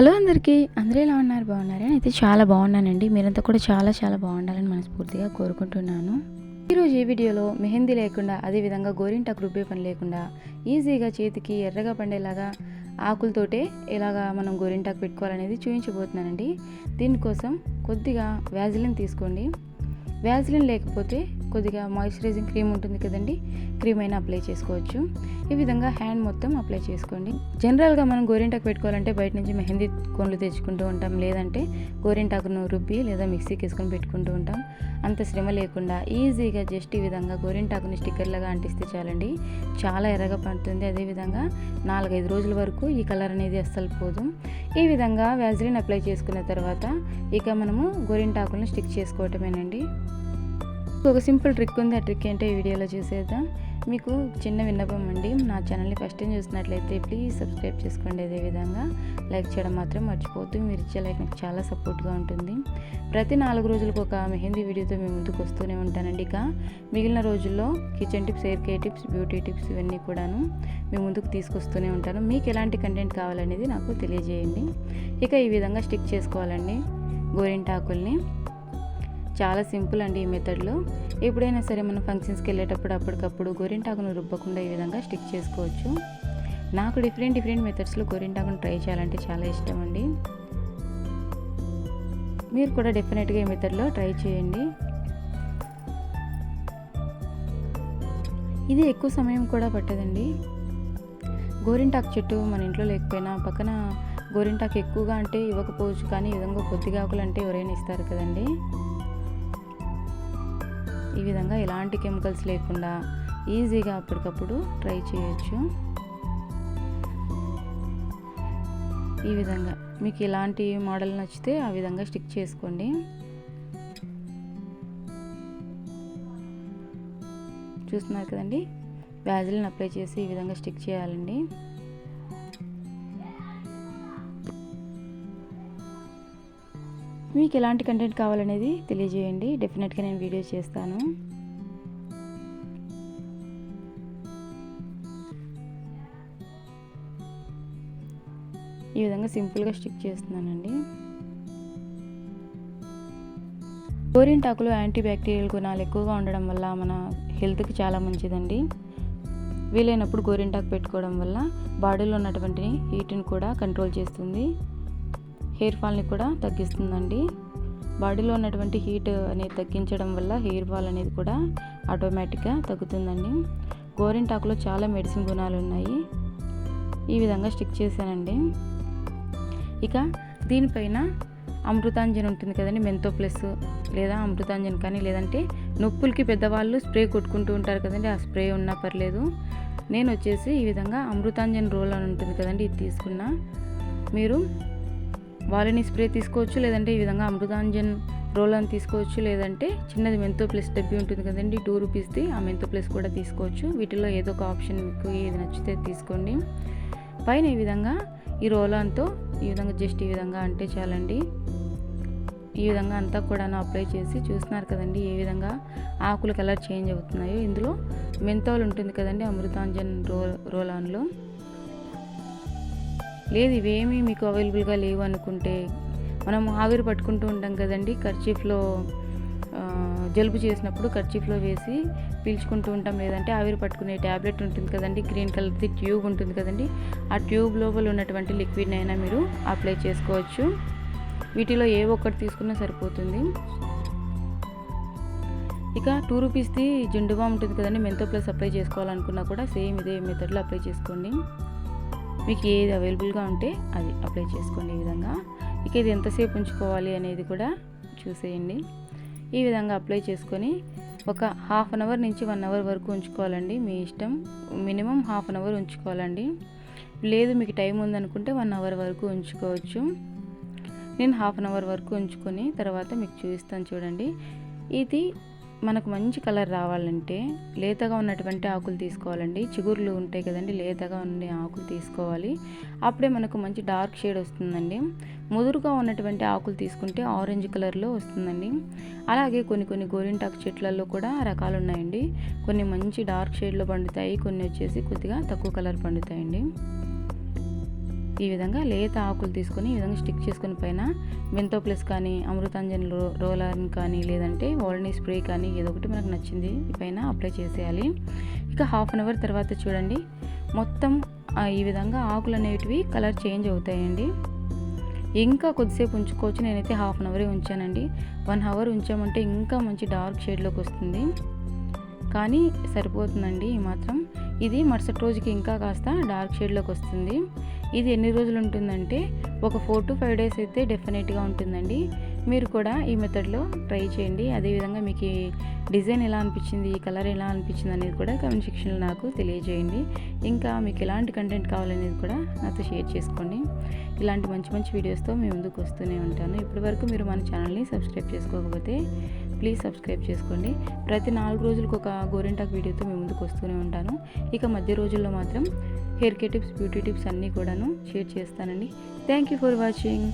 Hello అందరికీ. అందరూ ఎలా ఉన్నారు? బాగున్నారా? అయితే చాలా బాగున్నానండి. మీరంతా కూడా చాలా చాలా బాగుండాలని మనస్ఫూర్తిగా కోరుకుంటున్నాను. ఈరోజు ఈ వీడియోలో మెహందీ లేకుండా అదేవిధంగా గోరింటాకు రుబ్బే పని లేకుండా ఈజీగా చేతికి ఎర్రగా పండేలాగా ఆకులతోటే ఇలాగా మనం గోరింటాకు పెట్టుకోవాలనేది చూపించబోతున్నానండి దీనికోసం కొద్దిగా వ్యాజిలిన్ తీసుకోండి. వ్యాజిలిన్ లేకపోతే కొద్దిగా మాయిశ్చరైజింగ్ క్రీమ్ ఉంటుంది కదండి క్రీమ్ అయినా అప్లై చేసుకోవచ్చు. ఈ విధంగా హ్యాండ్ మొత్తం అప్లై చేసుకోండి. జనరల్గా మనం గోరింటాకు పెట్టుకోవాలంటే బయట నుంచి మెహందీ కొండ్లు తెచ్చుకుంటూ ఉంటాం లేదంటే గోరింటాకును రుబ్బి లేదా మిక్సీకి వేసుకొని పెట్టుకుంటూ ఉంటాం. అంత శ్రమ లేకుండా ఈజీగా జస్ట్ ఈ విధంగా గోరింటాకుని స్టిక్కర్లాగా అంటిస్తే చాలండి. చాలా ఎర్రగా పడుతుంది. అదేవిధంగా నాలుగైదు రోజుల వరకు ఈ కలర్ అనేది అస్సలు పోదు. ఈ విధంగా వ్యాజిలిన్ అప్లై చేసుకున్న తర్వాత ఇక మనము గోరింటాకులను స్టిక్ చేసుకోవటమేనండి. ఒక సింపుల్ ట్రిక్ ఉంది ఆ ట్రిక్ ఏంటో ఈ వీడియోలో చూసేద్దాం. మీకు చిన్న విన్నపం అండి నా ఛానల్ని ఫస్ట్ టైం చూసినట్లయితే ప్లీజ్ సబ్స్క్రైబ్ చేసుకోండి అదేవిధంగా లైక్ చేయడం మాత్రం మర్చిపోద్దు మీరు ఇచ్చే లైక్ నాకు చాలా సపోర్ట్గా ఉంటుంది. ప్రతి నాలుగు రోజులకు ఒక మెహందీ వీడియోతో మేము ముందుకు వస్తూనే ఉంటానండి ఇక. మిగిలిన రోజుల్లో kitchen tips hair care tips beauty tips ఇవన్నీ కూడాను మేము ముందుకు తీసుకొస్తూనే ఉంటాను. మీకు ఎలాంటి కంటెంట్ కావాలనేది నాకు తెలియజేయండి. ఇక ఈ విధంగా స్టిక్ చేసుకోవాలండి. గోరింటాకుల్ని చాలా సింపుల్ అండి ఈ మెథడ్లో. ఎప్పుడైనా సరే మనం ఫంక్షన్స్కి వెళ్ళేటప్పుడు అప్పటికప్పుడు గోరింటాకును రుబ్బకుండా ఈ విధంగా స్టిక్ చేసుకోవచ్చు. నాకు డిఫరెంట్ డిఫరెంట్ మెథడ్స్లో గోరింటాకును ట్రై చేయాలంటే చాలా ఇష్టం అండి. మీరు కూడా డెఫినెట్గా ఈ మెథడ్లో ట్రై చేయండి. ఇది ఎక్కువ సమయం కూడా పట్టదండి. గోరింటాకు చెట్టు మన ఇంట్లో లేకపోయినా పక్కన గోరింటాకు ఎక్కువగా అంటే ఇవ్వకపోవచ్చు కానీ ఈ విధంగా కొద్దిగా ఆకులు అంటే ఎవరైనా ఇస్తారు కదండి. ఈ విధంగా ఎలాంటి కెమికల్స్ లేకుండా ఈజీగా అప్పటికప్పుడు ట్రై చేయొచ్చు. ఈ విధంగా మీకు ఎలాంటి మోడల్ నచ్చితే ఆ విధంగా స్టిక్ చేసుకోండి. చూస్తున్నారు కదండి? వ్యాజిల్ని అప్లై చేసి ఈ విధంగా స్టిక్ చేయాలండి. మీకు ఎలాంటి కంటెంట్ కావాలనేది తెలియజేయండి. డెఫినెట్గా నేను వీడియో చేస్తాను. ఈ విధంగా సింపుల్గా స్టిక్ చేస్తున్నానండి. గోరింటాకులో యాంటీ బ్యాక్టీరియల్ గుణాలు ఎక్కువగా ఉండడం వల్ల మన హెల్త్కి చాలా మంచిదండి. వీలైనప్పుడు గోరింటాకు పెట్టుకోవడం వల్ల బాడీలో ఉన్నటువంటి హీట్ని కూడా కంట్రోల్ చేస్తుంది. హెయిర్ ఫాల్ని కూడా తగ్గిస్తుందండి. బాడీలో ఉన్నటువంటి హీట్ అనేది తగ్గించడం వల్ల హెయిర్ ఫాల్ అనేది కూడా ఆటోమేటిక్గా తగ్గుతుందండి. గోరింటాకులో చాలా మెడిసిన్ గుణాలు ఉన్నాయి. ఈ విధంగా స్టిక్ చేశానండి. ఇక దీనిపైన అమృతాంజన్ ఉంటుంది కదండి మెంతో ప్లస్ లేదా అమృతాంజన్ కానీ లేదంటే నొప్పులకి పెద్దవాళ్ళు స్ప్రే కొట్టుకుంటూ ఉంటారు కదండి ఆ స్ప్రే ఉన్నా పర్లేదు. నేను వచ్చేసి ఈ విధంగా అమృతాంజన్ రోల్ అని ఉంటుంది కదండి ఇది తీసుకున్నా. మీరు వాలిని స్ప్రే తీసుకోవచ్చు లేదంటే ఈ విధంగా అమృతాంజన్ రోల్ అని తీసుకోవచ్చు లేదంటే చిన్నది మెంతో ప్లస్ డబ్బి ఉంటుంది కదండి టూ రూపీస్ది ఆ మెంతో ప్లస్ కూడా తీసుకోవచ్చు. వీటిలో ఏదో ఒక ఆప్షన్ మీకు ఏది నచ్చితే తీసుకోండి. పైన ఈ విధంగా ఈ రోలాన్తో ఈ విధంగా జస్ట్ ఈ విధంగా అంటే చాలండి. ఈ విధంగా అంతా కూడా అప్లై చేసి చూస్తున్నారు కదండి ఏ విధంగా ఆకులు కలర్ చేంజ్ అవుతున్నాయో. ఇందులో మెంతోల్ ఉంటుంది కదండి అమృతాంజన్ రో రోలాన్లో. లేదు ఇవేమీ మీకు అవైలబుల్గా లేవు అనుకుంటే మనం ఆవిరి పట్టుకుంటూ ఉంటాం కదండి. కర్చీఫ్లో జలుబు చేసినప్పుడు కర్చీఫ్లో వేసి పీల్చుకుంటూ ఉంటాం. లేదంటే ఆవిరి పట్టుకునే ట్యాబ్లెట్ ఉంటుంది కదండి. గ్రీన్ కలర్ది ట్యూబ్ ఉంటుంది కదండి. ఆ ట్యూబ్ లోపల ఉన్నటువంటి లిక్విడ్ని అయినా మీరు అప్లై చేసుకోవచ్చు. వీటిలో ఏ ఒక్కటి తీసుకున్నా సరిపోతుంది. ఇక టూ రూపీస్ది జెండుగా ఉంటుంది కదండి. మెంతో ప్లస్ అప్లై చేసుకోవాలనుకున్నా కూడా సేమ్ ఇదే మెథడ్లో అప్లై చేసుకోండి. మీకు ఏది అవైలబుల్గా ఉంటే అది అప్లై చేసుకోండి ఈ విధంగా. ఇక ఇది ఎంతసేపు ఉంచుకోవాలి అనేది కూడా చూసేయండి. ఈ విధంగా అప్లై చేసుకొని ఒక హాఫ్ అన్ అవర్ నుంచి వన్ అవర్ వరకు ఉంచుకోవాలండి. మీ ఇష్టం మినిమం హాఫ్ అన్ అవర్ ఉంచుకోవాలండి. లేదు మీకు టైం ఉందనుకుంటే వన్ అవర్ వరకు ఉంచుకోవచ్చు. నేను హాఫ్ అన్ అవర్ వరకు ఉంచుకొని తర్వాత మీకు చూపిస్తాను చూడండి. ఇది మనకు మంచి కలర్ రావాలంటే లేతగా ఉన్నటువంటి ఆకులు తీసుకోవాలండి. చిగుర్లు ఉంటాయి కదండి లేతగా ఉండే ఆకులు తీసుకోవాలి. అప్పుడే మనకు మంచి డార్క్ షేడ్ వస్తుందండి. ముదురుగా ఉన్నటువంటి ఆకులు తీసుకుంటే ఆరెంజ్ కలర్లో వస్తుందండి. అలాగే కొన్ని కొన్ని గోరింటాకు చెట్లలో కూడా రకాలు ఉన్నాయండి. కొన్ని మంచి డార్క్ షేడ్లో పండుతాయి కొన్ని వచ్చేసి కొద్దిగా తక్కువ కలర్ పండుతాయండి. ఈ విధంగా లేత ఆకులు తీసుకొని ఈ విధంగా స్టిక్ చేసుకుని పైన మెంతో ప్లస్ కానీ అమృతాంజన్ రో రోలర్ కానీ లేదంటే ఓల్డీ స్ప్రే కానీ ఏదో ఒకటి మనకు నచ్చింది పైన అప్లై చేసేయాలి. ఇక హాఫ్ అన్ అవర్ తర్వాత చూడండి. మొత్తం ఈ విధంగా ఆకులు అనేటివి కలర్ చేంజ్ అవుతాయండి. ఇంకా కొద్దిసేపు ఉంచుకోవచ్చు. నేనైతే హాఫ్ అన్ అవరే ఉంచానండి. వన్ అవర్ ఉంచామంటే ఇంకా మంచి డార్క్ షేడ్లోకి వస్తుంది. కానీ సరిపోతుందండి ఈ మాత్రం. ఇది మరుసటి రోజుకి ఇంకా కాస్త డార్క్ షేడ్లోకి వస్తుంది. ఇది ఎన్ని రోజులు ఉంటుందంటే ఒక ఫోర్ టు ఫైవ్ డేస్ అయితే డెఫినెట్గా ఉంటుందండి. మీరు కూడా ఈ మెథడ్లో ట్రై చేయండి. అదేవిధంగా మీకు ఈ డిజైన్ ఎలా అనిపించింది ఈ కలర్ ఎలా అనిపించింది అనేది కూడా కామెంట్ సెక్షన్లో నాకు తెలియజేయండి. ఇంకా మీకు ఎలాంటి కంటెంట్ కావాలనేది కూడా నాతో షేర్ చేసుకోండి. ఇలాంటి మంచి మంచి వీడియోస్తో మీ ముందుకు వస్తూనే ఉంటాను. ఇప్పటివరకు మీరు మన ఛానల్ని సబ్స్క్రైబ్ చేసుకోకపోతే ప్లీజ్ సబ్స్క్రైబ్ చేసుకోండి. ప్రతి నాలుగు రోజులకు ఒక గోరింటాక్ వీడియోతో మేము ముందుకు వస్తూనే ఉంటాను. ఇక మధ్య రోజుల్లో మాత్రం hair care tips beauty tips అన్నీ కూడాను షేర్ చేస్తానండి. Thank you for watching.